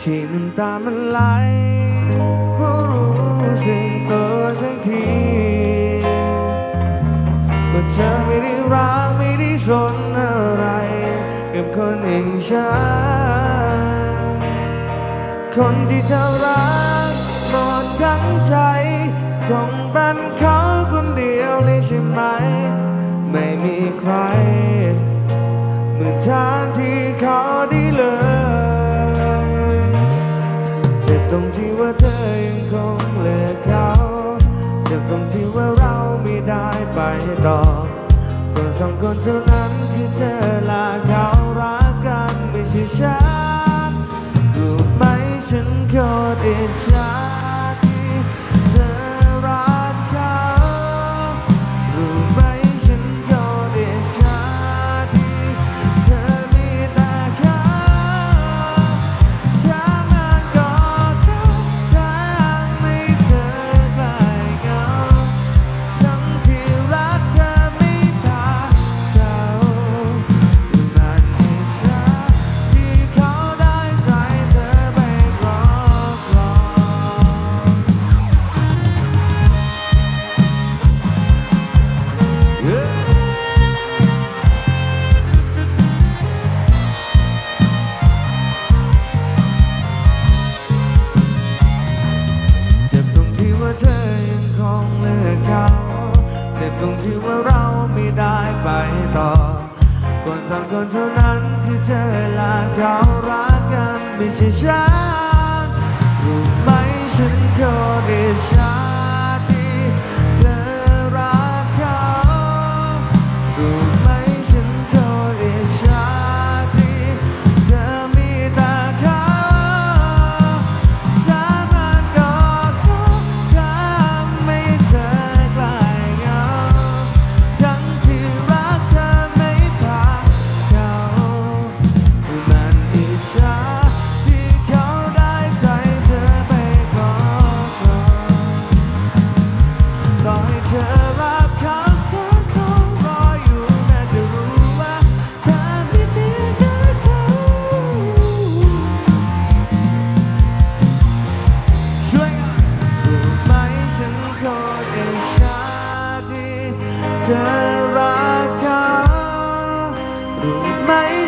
ที่น้ำตามันไหลเพราะรู้สึกตัวสักทีว่าเธอไม่ได้รักไม่ได้สนอะไร กับคนอย่งฉันคนที่เธอรักหมดทั้งใจคงเป็นเขาคนเดียวเลยใช่ไหม ไม่มีใคร ทางที่ขอได้เลยเจ็บตรงที่ว่าเธอยังคงเลือกเขาเจ็บตรงที่ว่าเราไม่ได้ไปต่อคนสองคนเท่านั้นคือเธอลา คนเท่านั้นคือเธอลาเขารักกันไม่ใช่ฉันรู้ไหมฉันก็ตรอิจฉา อีกชาติเธอรักเขารู้ไหม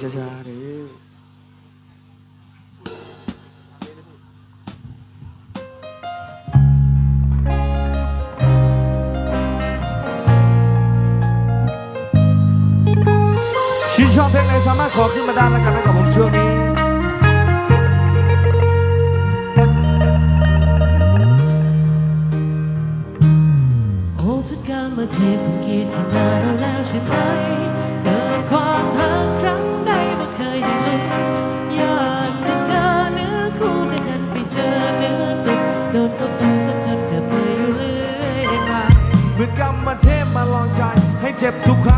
ช้าๆเด้อชื่นชอบเพลงไหนสามารถขอขึ้นมาด้านละกันนะครับผมช่วงนี้โอ้สัญญามาเทพเกียรติขนาดเราแล้วใช่ไหม เจ็บทุกครั้ง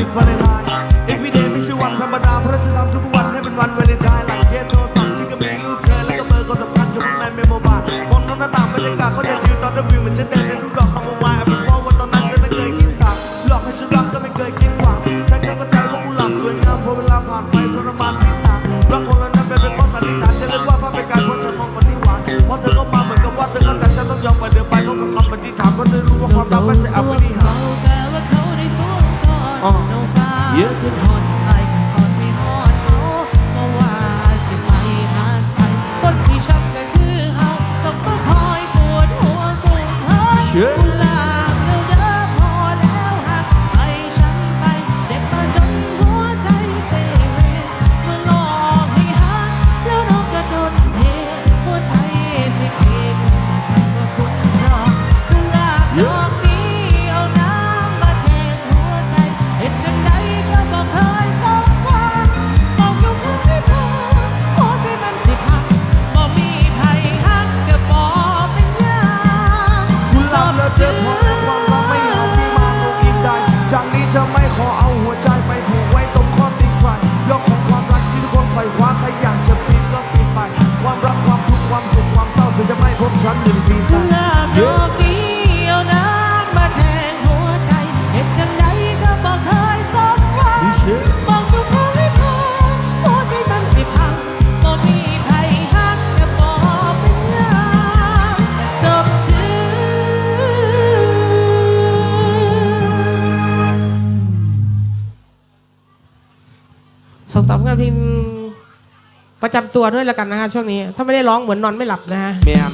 Symphony. ประจำตัวด้วยแล้วกันนะคะช่วงนี้ ถ้าไม่ได้ร้องเหมือนนอนไม่หลับนะฮะแมน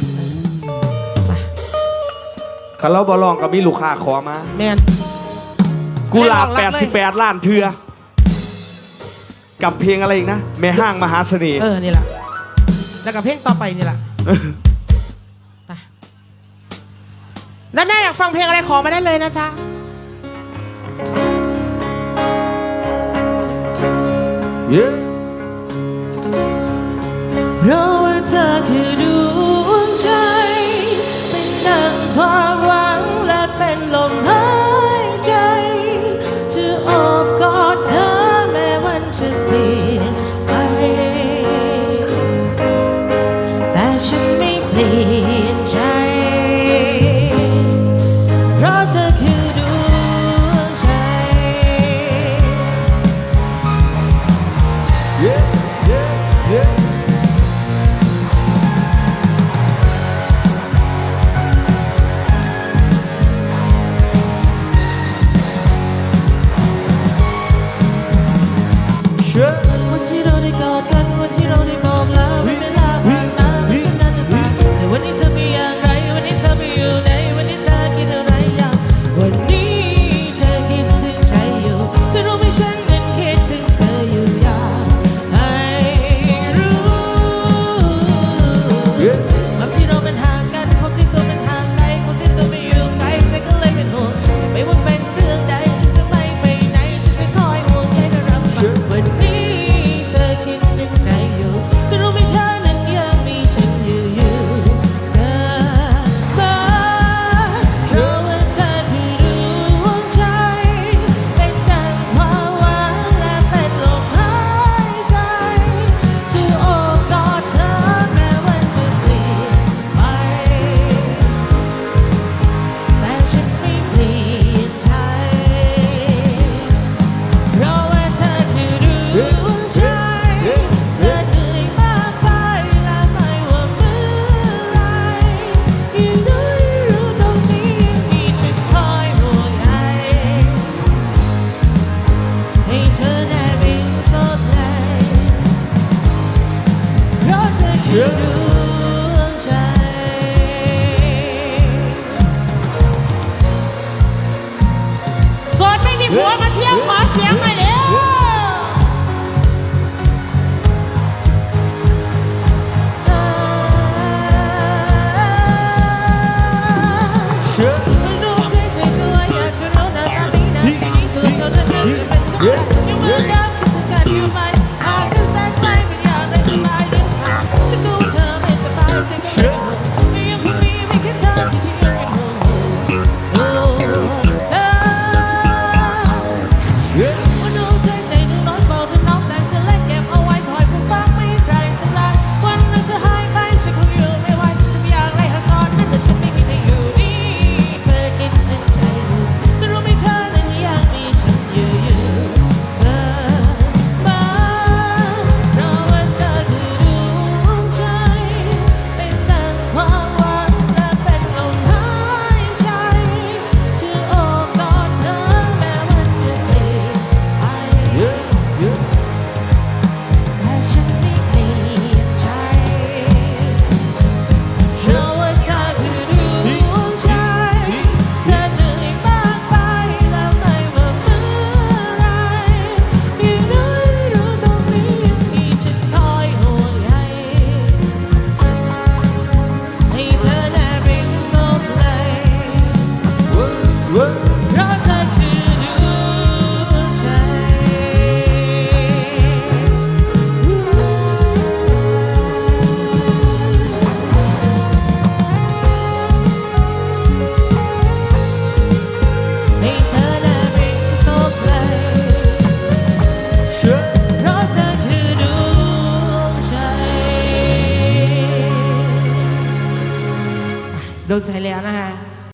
คันเราบาลองก็มีลูกค้าขอมา แมน กุหลาบได้ขบเลย 88 ล้านเทือ กับเพลงอะไรอีกนะ แม่ห้างมหาเสน่ห์ เออ นี่แหละแล้วกับเพลงต่อไปนี่แหละแล้านน้อยากฟังเพลงอะไรขอมาได้เลยนะจ๊ะเย้